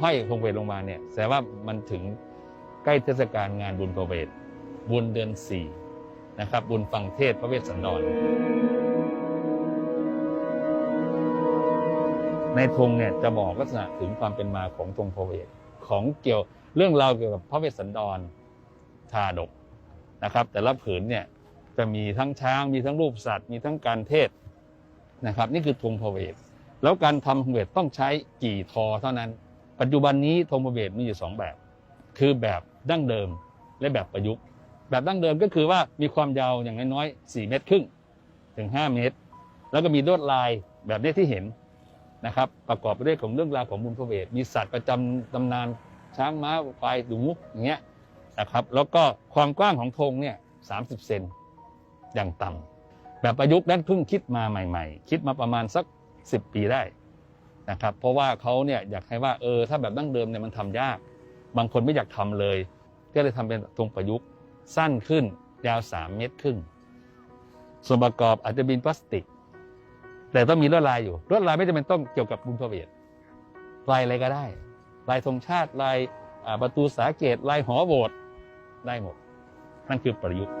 ห้อยธงพระเวทลงมาเนี่ยแสดงว่ามันถึงใกล้เทศกาลงานบุญพระเวทบุญเดือนสี่นะครับบุญฟังเทศพระเวสสันดร ในธงเนี่ยจะบอกลักษณะถึงความเป็นมาของธงพระเวทของเกี่ยวเรื่องราวเกี่ยวกับพระเวสสันดรชาดกนะครับ แต่ละผืนเนี่ยจะมีทั้งช้างมีทั้งรูปสัตว์ มีทั้งการเทศนะครับ นี่คือธงพระเวทแล้วการทำพระเวทต้องใช้กี่ทอเท่านั้น ปัจจุบันนี้ธงพระเวทมีอยู่สองแบบ คือแบบดั้งเดิมและแบบประยุกต์ แบบดั้งเดิมก็คือว่ามีความยาวอย่างน้อยๆ 4 เมตรครึ่งถึง 5 เมตร แล้วก็มีลวดลายแบบนี้ที่เห็นนะครับ ประกอบไปด้วยของเรื่องราวของบุญพระเวท มีสัตว์ประจำตำนานช้างม้าควายหนูอย่างเงี้ยนะครับ แล้วก็ความกว้างของธงเนี่ยสาเซนอย่างต่ำแบบประยุกต์นั้นเพิ่งคิดมาใหม่ ๆ คิดมาประมาณสัก 10 ปีได้ นะครับ เพราะว่าเขาเนี่ยอยากให้ว่าเออถ้าแบบดั้งเดิมเนี่ยมันทำยาก บางคนไม่อยากทำเลย ก็เลยทำเป็นธงประยุกต์สั้นขึ้นยาว 3 เมตรครึ่งส่วนประกอบอาจจะเป็นพลาสติก แต่ต้องมีลวดลายอยู่ลวดลายไม่จำเป็นต้องเกี่ยวกับบุญพระเวทลายอะไรก็ได้ ลายธงชาติลายประตูสาเกตลายหอโบสถ์ได้หมดนั่นคือประยุกต์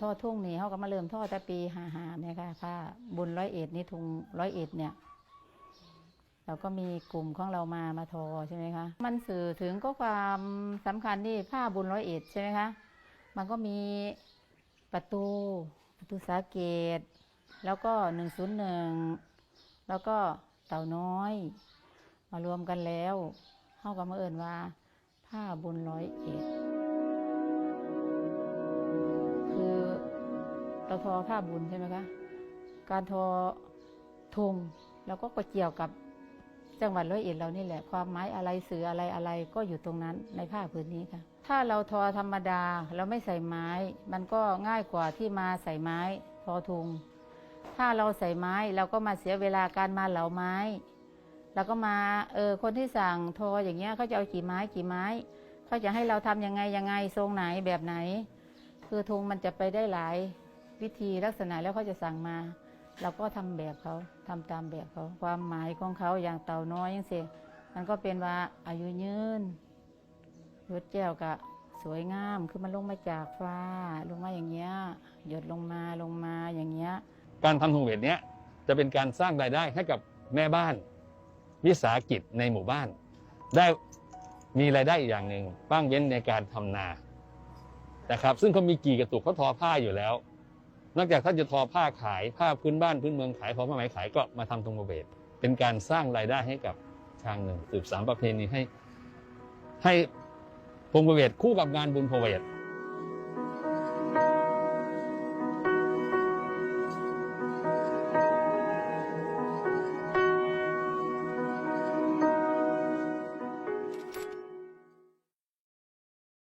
ทอดทุ่งนี่เขาก็มาเริ่มทอดแต่ปีหาหาเนี่ยค่ะผ้าบุญร้อยเอ็ดนี่ทุงร้อยเอ็ดเนี่ยเราก็มีกลุ่มของเรามามาทอใช่ไหมคะมันสื่อถึงก็ความสำคัญที่ผ้าบุญร้อยเอ็ดใช่ไหมคะมันก็มีประตูประตูสาเกต แล้วก็หนึ่งศูนย์หนึ่งแล้วก็เต่าน้อย มารวมกันแล้วเขาก็มาเอิ่นว่าผ้าบุญร้อยเอ็ด เราทอผ้าบุญใช่ไหมคะ การทอธงแล้วก็เกี่ยวกับจังหวัดร้อยเอ็ดเรานี่แหละ ความหมายอะไรสื่ออะไรอะไรก็อยู่ตรงนั้นในผ้าผืนนี้ค่ะ ถ้าเราทอธรรมดาเราไม่ใส่ไม้ มันก็ง่ายกว่าที่มาใส่ไม้ทอธงถ้าเราใส่ไม้เราก็มาเสียเวลาการมาเหลาไม้แล้วก็มาเออคนที่สั่งทออย่างเงี้ยเขาจะเอากี่ไม้กี่ไม้เขาจะให้เราทำยังไงยังไงทรงไหนแบบไหน คือธงมันจะไปได้หลาย วิธีลักษณะแล้วเขาจะสั่งมา เราก็ทำแบบเขาทำตามแบบเขาความหมายของเขาอย่างเต่าน้อยยังเสียมันก็เป็นว่าอายุยืนยศแก้วกะสวยงามคือมันลงมาจากฟ้า ลงมาอย่างเงี้ยหยดลงมาลงมาอย่างเงี้ยการทำธงเวทเนี้ยจะเป็นการสร้างรายได้ให้กับแม่บ้าน วิสาหกิจในหมู่บ้าน ได้มีรายได้อีกอย่างหนึ่งบ้างเว้นในการทำนานะครับ ซึ่งเขามีกี่กระตุกเขาทอผ้าอยู่แล้ว นอกจากท่านจะทอผ้าขายผ้าพื้นบ้านพื้นเมืองขายพอผ้าไหมขายก็มาทำธงเวทเป็นการสร้างรายได้ให้กับทางหนึ่งสืบสามประเพณีให้ ให้พงเวทคู่กับงานบุญพระเวท